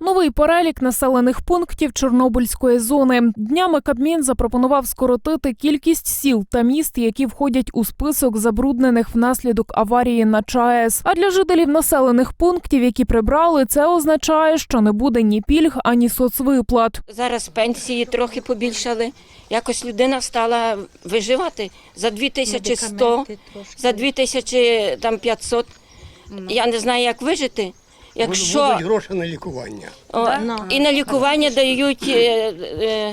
Новий перелік населених пунктів Чорнобильської зони. Днями Кабмін запропонував скоротити кількість сіл та міст, які входять у список забруднених внаслідок аварії на ЧАЕС. А для жителів населених пунктів, які прибрали, це означає, що не буде ні пільг, ані соцвиплат. Зараз пенсії трохи побільшали. Якось людина стала виживати за 2100, за 2500. Я не знаю, як вижити. Якщо Будуть гроші на лікування. о, і на лікування дають е, е,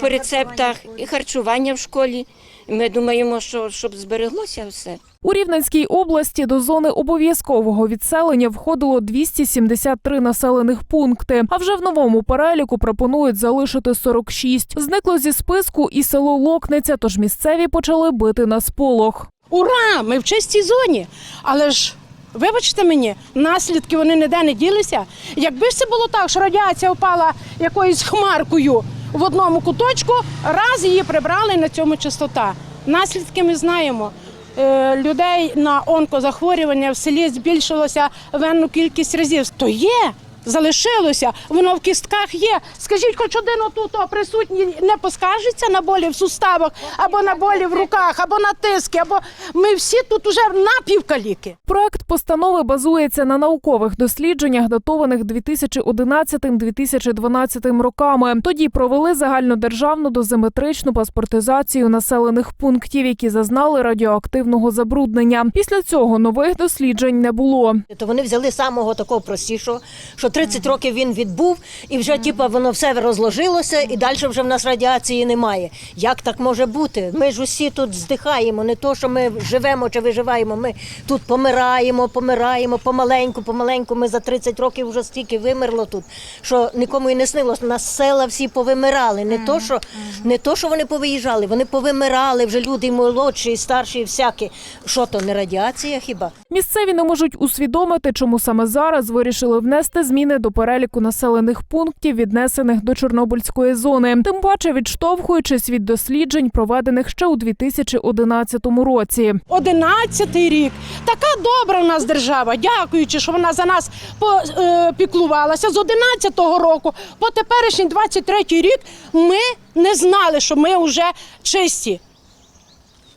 по рецептах, і харчування в школі. Ми думаємо, що щоб збереглося все. У Рівненській області до зони обов'язкового відселення входило 273 населених пункти. А вже в новому переліку пропонують залишити 46. Зникло зі списку і село Локниця, тож місцеві почали бити на сполох. Ура! Ми в чистій зоні. Але ж, вибачте мені, наслідки вони ніде не ділися. Якби ж це було так, що радіація впала якоюсь хмаркою в одному куточку, раз її прибрали на цьому частота. Наслідки ми знаємо. Е, Людей на онкозахворювання в селі збільшилося венну кількість разів. То є, залишилося, воно в кістках є. Скажіть, хоч один отут присутній не поскаржиться на болі в суставах, або на болі в руках, або на тиски, або ми всі тут уже напівкаліки. Проект постанови базується на наукових дослідженнях, датованих 2011-2012 роками. Тоді провели загальнодержавну дозиметричну паспортизацію населених пунктів, які зазнали радіоактивного забруднення. Після цього нових досліджень не було. То вони взяли самого такого простішого, що 30 років він відбув, і вже типа воно все розложилося, і далі вже в нас радіації немає. Як так може бути? Ми ж усі тут здихаємо, не то, що ми живемо чи виживаємо. Ми тут помираємо, помираємо помаленьку, помаленьку. Ми за 30 років вже стільки вимерло тут, що нікому і не снилось. У нас села всі повимирали. Не то, що не то, що вони повиїжджали, вони повимирали вже люди і молодші, і старші, і всякі. Що то не радіація хіба? Місцеві не можуть усвідомити, чому саме зараз вирішили внести зміни до переліку населених пунктів, віднесених до Чорнобильської зони. Тим паче відштовхуючись від досліджень, проведених ще у 2011 році. Одинадцятий рік. Така добра в нас держава, дякуючи, що вона за нас попіклувалася. З 11-го року по теперішній 23-й рік ми не знали, що ми вже чисті.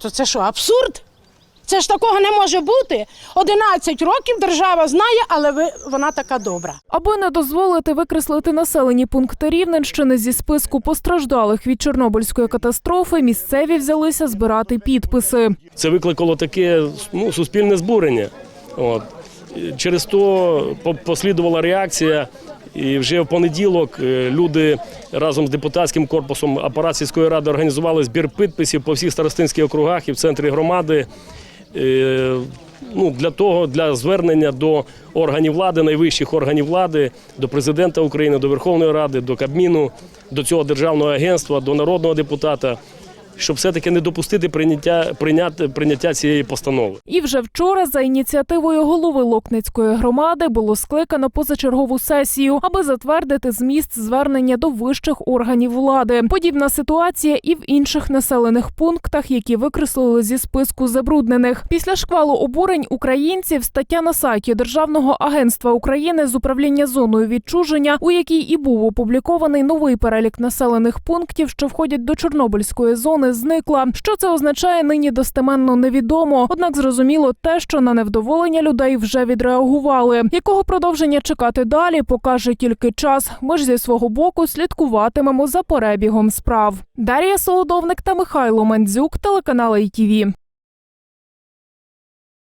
То це що, абсурд? Це ж такого не може бути. 11 років держава знає, але ви, вона така добра. Аби не дозволити викреслити населені пункти Рівненщини зі списку постраждалих від Чорнобильської катастрофи, місцеві взялися збирати підписи. Це викликало таке ну, суспільне збурення. От. Через то по- послідувала реакція. І вже в понеділок е, люди разом з депутатським корпусом апарат сільської ради організували збір підписів по всіх старостинських округах і в центрі громади. Е, Ну, для того, для звернення до органів влади, найвищих органів влади, до президента України, до Верховної Ради, до Кабміну, до цього державного агентства, до народного депутата, щоб все-таки не допустити прийняття, прийняти, прийняття цієї постанови. І вже вчора за ініціативою голови Локницької громади було скликано позачергову сесію, аби затвердити зміст звернення до вищих органів влади. Подібна ситуація і в інших населених пунктах, які викреслили зі списку забруднених. Після шквалу обурень українців стаття на сайті Державного агентства України з управління зоною відчуження, у якій і був опублікований новий перелік населених пунктів, що входять до Чорнобильської зони, зникла. Що це означає, нині достеменно невідомо. Однак зрозуміло те, що на невдоволення людей вже відреагували. Якого продовження чекати далі, покаже тільки час. Ми ж зі свого боку слідкуватимемо за перебігом справ. Дар'я Солодовник та Михайло Мандзюк, телеканал ITV.